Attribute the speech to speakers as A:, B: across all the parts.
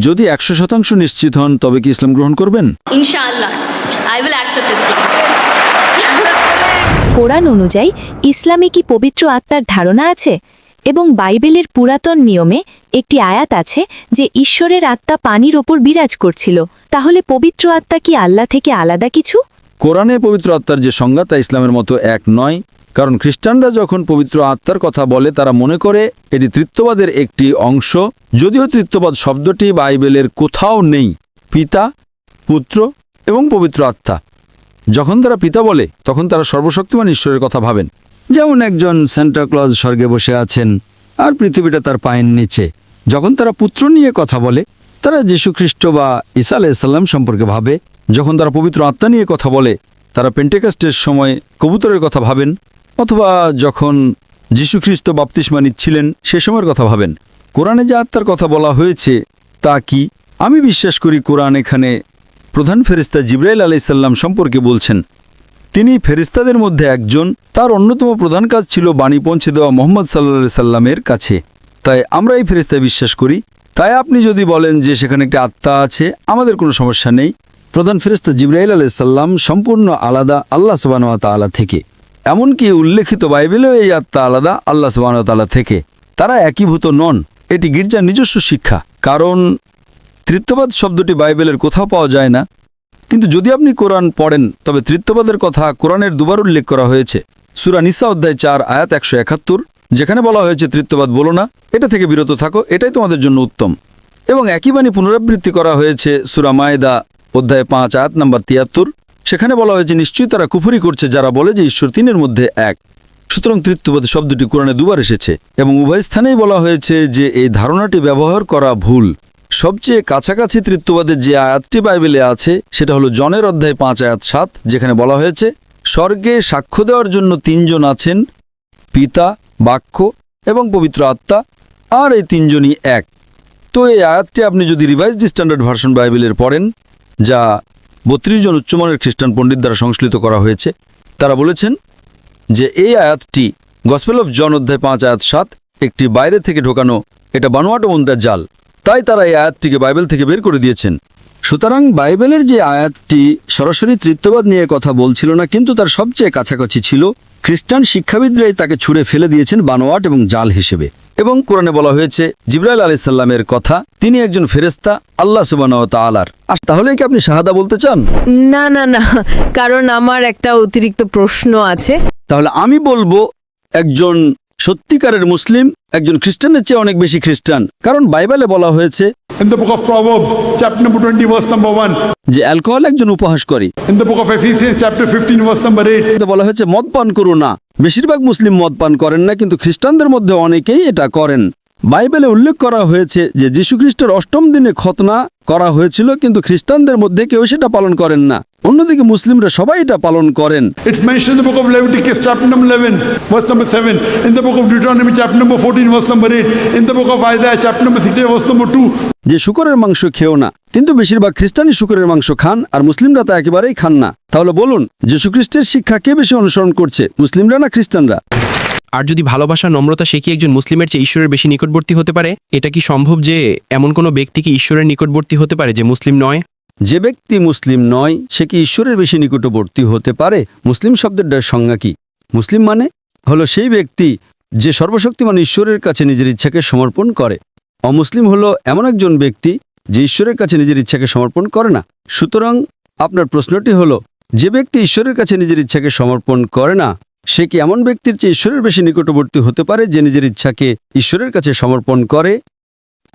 A: যদি একশো শতাংশ নিশ্চিত হন তবে কি ইসলাম গ্রহণ করবেন?
B: Inshallah, I will accept Islam.
C: কোরআন অনুযায়ী ইসলামে কি পবিত্র আত্মার ধারণা আছে? এবং বাইবেলের পুরাতন নিয়মে একটি আয়াত আছে যে ঈশ্বরের আত্মা পানির ওপর বিরাজ করছিল। তাহলে পবিত্র আত্মা কি আল্লাহ থেকে আলাদা কিছু?
A: কোরআনে পবিত্র আত্মার যে সংজ্ঞা তা ইসলামের মতো এক নয়। কারণ খ্রিস্টানরা যখন পবিত্র আত্মার কথা বলে, তারা মনে করে এটি তৃত্ববাদের একটি অংশ। যদিও তৃত্ববাদ শব্দটি বাইবেলের কোথাও নেই, পিতা, পুত্র এবং পবিত্র আত্মা। যখন তারা পিতা বলে, তখন তারা সর্বশক্তিমান ঈশ্বরের কথা ভাবেন। যেমন একজন ক্লজ স্বর্গে বসে আছেন আর পৃথিবীটা তার পায়ের নিচে। যখন তারা পুত্র নিয়ে কথা বলে, তারা যীশুখ্রিস্ট বা ঈসা আলাইসাল্লাম সম্পর্কে ভাবে। যখন তারা পবিত্র আত্মা নিয়ে কথা বলে, তারা পেন্টেকাস্টের সময় কবুতরের কথা ভাবেন। অথবা যখন যীশুখ্রিস্ট বাপ্তিস্মা নিচ্ছিলেন, সে সময়ের কথা ভাবেন। কোরআনে যে আত্মার কথা বলা হয়েছে, তা কি? আমি বিশ্বাস করি কোরআন এখানে প্রধান ফেরিস্তা জিব্রাইল আলাইসাল্লাম সম্পর্কে বলছেন। তিনি ফেরিস্তাদের মধ্যে একজন, তার অন্যতম প্রধান কাজ ছিল বাণী পৌঁছে দেওয়া মোহাম্মদ সাল্লা সাল্লামের কাছে। তাই আমরা এই ফেরিস্তায় বিশ্বাস করি। তাই আপনি যদি বলেন যে সেখানে একটি আত্মা আছে, আমাদের কোনো সমস্যা নেই। প্রধান ফেরিস্তা জিব্রাইল আলাইসাল্লাম সম্পূর্ণ আলাদা আল্লাহ সুবাহ তালা থেকে। এমনকি উল্লেখিত বাইবেলেও এই আত্মা আলাদা, আল্লাহ সুবাহ তালা থেকে। তারা একীভূত নন। এটি গির্জার নিজস্ব শিক্ষা। কারণ তৃত্ববাদ শব্দটি বাইবেলের কোথাও পাওয়া যায় না। কিন্তু যদি আপনি কোরআন পড়েন, তবে তৃত্ববাদের কথা কোরআনের দুবার উল্লেখ করা হয়েছে। সুরা নিসা অধ্যায় চার, আয়াত একশো একাত্তর, যেখানে বলা হয়েছে, তৃত্ববাদ বলো না, এটা থেকে বিরত থাকো, এটাই তোমাদের জন্য উত্তম। এবং একই বাণী পুনরাবৃত্তি করা হয়েছে সুরা মায়দা অধ্যায় পাঁচ, আয়াত নাম্বার তিয়াত্তর। সেখানে বলা হয়েছে, নিশ্চয়ই তারা কুফুরি করছে যারা বলে যে ঈশ্বর তিনের মধ্যে এক। সুতরাং তৃত্ববাদ শব্দটি কোরআনে দুবার এসেছে এবং উভয় স্থানেই বলা হয়েছে যে এই ধারণাটি ব্যবহার করা ভুল। সবচেয়ে কাছাকাছি তৃত্ববাদের যে আয়াতটি বাইবেলে আছে, সেটা হলো জনের অধ্যায় পাঁচ আয়াত সাত, যেখানে বলা হয়েছে, স্বর্গে সাক্ষ্য দেওয়ার জন্য তিনজন আছেন, পিতা, বাক্য এবং পবিত্র আত্মা, আর এই তিনজনই এক। তো এই আয়াতটি আপনি যদি রিভাইজড স্ট্যান্ডার্ড ভার্সন বাইবেলের পড়েন, যা বত্রিশ জন উচ্চমানের খ্রিস্টান পণ্ডিত দ্বারা সংশ্লিত করা হয়েছে। তারা বলেছেন যে এই আয়াতটি গসপেল অফ জন অধ্যায় পাঁচ, আয়াত সাত, একটি বাইরে থেকে ঢোকানো, এটা বানোয়াটো মন্দার জাল। তাই তারা এই আয়াতটিকে বাইবেল থেকে বের করে দিয়েছেন। সুতরাং বাইবেলের যে আয়াতটি সরাসরি তৃত্ববাদ নিয়ে কথা বলছিল না, কিন্তু তার সবচেয়ে কাছাকাছি ছিল খ্রিস্টান শিক্ষাবিদরাই তাকে ছুঁড়ে ফেলে দিয়েছেন বানোয়াট এবং জাল হিসেবে। এবং কোরআনে বলা হয়েছে জিব্রাইল আলাইসাল্লামের কথা তিনি একজন ফেরেস্তা আল্লাহ সুবান তালার আর তাহলে কি আপনি শাহাদা বলতে চান?
D: না না না কারণ আমার একটা অতিরিক্ত প্রশ্ন আছে।
A: তাহলে আমি বলব একজন সত্যিকারের মুসলিম একজন খ্রিস্টানের চেয়ে অনেক বেশি খ্রিস্টান। কারণ বাইবেলে বলা হয়েছে
E: in the book of Proverbs chapter number twenty verse number one
A: যে অ্যালকোহল একজন উপহাস করে।
E: In the book of Ephesians chapter fifteen verse number
A: এটা বলা হয়েছে মদ পান করো না। বেশিরভাগ মুসলিম মদ পান করেন না কিন্তু খ্রিস্টানদের মধ্যে অনেকেই এটা করেন। বাইবেলে উল্লেখ করা হয়েছে যে যীশুখ্রিস্টের অষ্টম দিনে খতনা করা হয়েছিল কিন্তু খ্রিস্টানদের মধ্যে কেউ সেটা পালন করেন না। অন্যদিকে মুসলিমরা সবাই এটা পালন করেন।
E: It's mention the book of Leviticus chapter number 11 verse number 7 in the book of Deuteronomy chapter number 14 verse number 8 in the book of Isaiah chapter number 16 verse number 2
A: যে শুকরের মাংস খেও না কিন্তু বেশিরভাগ খ্রিস্টানই শুকরের মাংস খান আর মুসলিমরা তা একেবারেই খান না। তাহলে বলুন যীশুখ্রিস্টের শিক্ষা কে বেশি অনুসরণ করছে মুসলিমরা না খ্রিস্টানরা?
F: আর যদি ভালোবাসা নম্রতা সে কি একজন মুসলিমের চেয়ে ঈশ্বরের বেশি নিকটবর্তী হতে পারে? এটা কি সম্ভব যে এমন কোনো ব্যক্তি কি ঈশ্বরের নিকটবর্তী হতে পারে যে মুসলিম নয়?
A: যে ব্যক্তি মুসলিম নয় সে কি ঈশ্বরের বেশি নিকটবর্তী হতে পারে? মুসলিম শব্দের সংজ্ঞা কি? মুসলিম মানে? হলো সেই ব্যক্তি যে সর্বশক্তিমান ঈশ্বরের কাছে নিজের ইচ্ছাকে সমর্পণ করে। অমুসলিম হলো এমন একজন ব্যক্তি যে ঈশ্বরের কাছে নিজের ইচ্ছাকে সমর্পণ করে না। সুতরাং আপনার প্রশ্নটি হলো, যে ব্যক্তি ঈশ্বরের কাছে নিজের ইচ্ছাকে সমর্পণ করে না, সে কি এমন ব্যক্তির চেয়ে ঈশ্বরের বেশি নিকটবর্তী হতে পারে যে নিজের ইচ্ছাকে ঈশ্বরের কাছে সমর্পণ করে?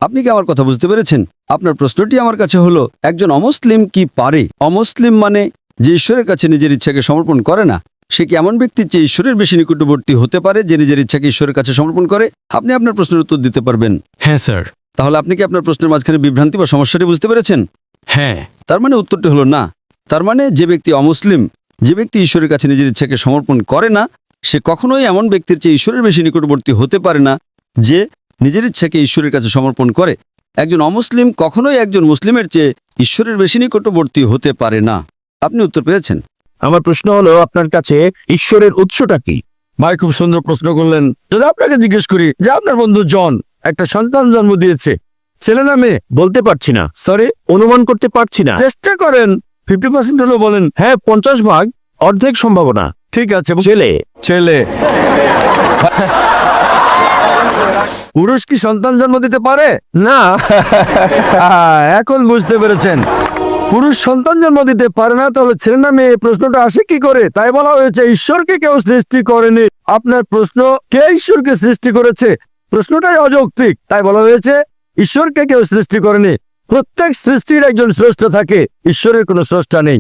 A: আপনি কি আমার কথা বুঝতে পেরেছেন? আপনার প্রশ্নটি আমার কাছে হলো, একজন অমুসলিম কি পারে? অমুসলিম মানে যে ঈশ্বরের কাছে নিজের ইচ্ছাকে সমর্পণ করে না। সে কি এমন ব্যক্তির চেয়ে ঈশ্বরের বেশি নিকটবর্তী হতে পারে যে নিজের ইচ্ছাকে ঈশ্বরের কাছে সমর্পণ করে? আপনি আপনার প্রশ্নের উত্তর দিতে পারবেন।
F: হ্যাঁ স্যার।
A: তাহলে আপনি কি আপনার প্রশ্নের মাঝখানে বিভ্রান্তি বা সমস্যাটি বুঝতে পেরেছেন?
F: হ্যাঁ।
A: তার মানে উত্তরটি হলো না। তার মানে যে ব্যক্তি অমুসলিম যে ব্যক্তি ঈশ্বরের কাছে নিজের ইচ্ছাকে সমর্পণ করে না সে কখনোই এমন ব্যক্তির চেয়ে ঈশ্বরের বেশি নিকটবর্তী হতে পারে না যে নিজের ইচ্ছাকে ঈশ্বরের কাছে সমর্পণ করে। একজন অমুসলিম কখনোই একজন মুসলিমের চেয়ে ঈশ্বরের বেশি নিকটবর্তী হতে পারে না। আপনি উত্তর পেয়েছেন।
G: আমার প্রশ্ন হলো আপনার কাছে ঈশ্বরের উৎসটা কি?
H: ভাই খুব সুন্দর প্রশ্ন করলেন। যদি আপনাকে জিজ্ঞেস করি যে আপনার বন্ধু জন একটা সন্তান জন্ম দিয়েছে
G: ছেলে না মেয়ে? বলতে পারছি না। সরি অনুমান করতে পারছি না। চেষ্টা করেন। ফিফটি পার্সেন্ট হলেও বলেন। হ্যাঁ পঞ্চাশ ভাগ অর্ধেক সম্ভাবনা। ঠিক আছে ছেলে। ছেলে। পুরুষ কি সন্তান জন্ম দিতে পারে? না। এখন বুঝতে পেরেছেন। পুরুষ সন্তান জন্ম দিতে পারে না, তাহলে ছেলে না মেয়ে প্রশ্নটা আসে কি করে? তাই বলা হয়েছে, ঈশ্বরকে কেউ সৃষ্টি করেনি। আপনার প্রশ্ন, কে ঈশ্বরকে সৃষ্টি করেছে? প্রশ্নটাই অযৌক্তিক। তাই বলা হয়েছে, ঈশ্বরকে কেউ সৃষ্টি করেনি। প্রত্যেক সৃষ্টির একজন স্রষ্টা থাকে, ঈশ্বরের কোনো স্রষ্টা নেই।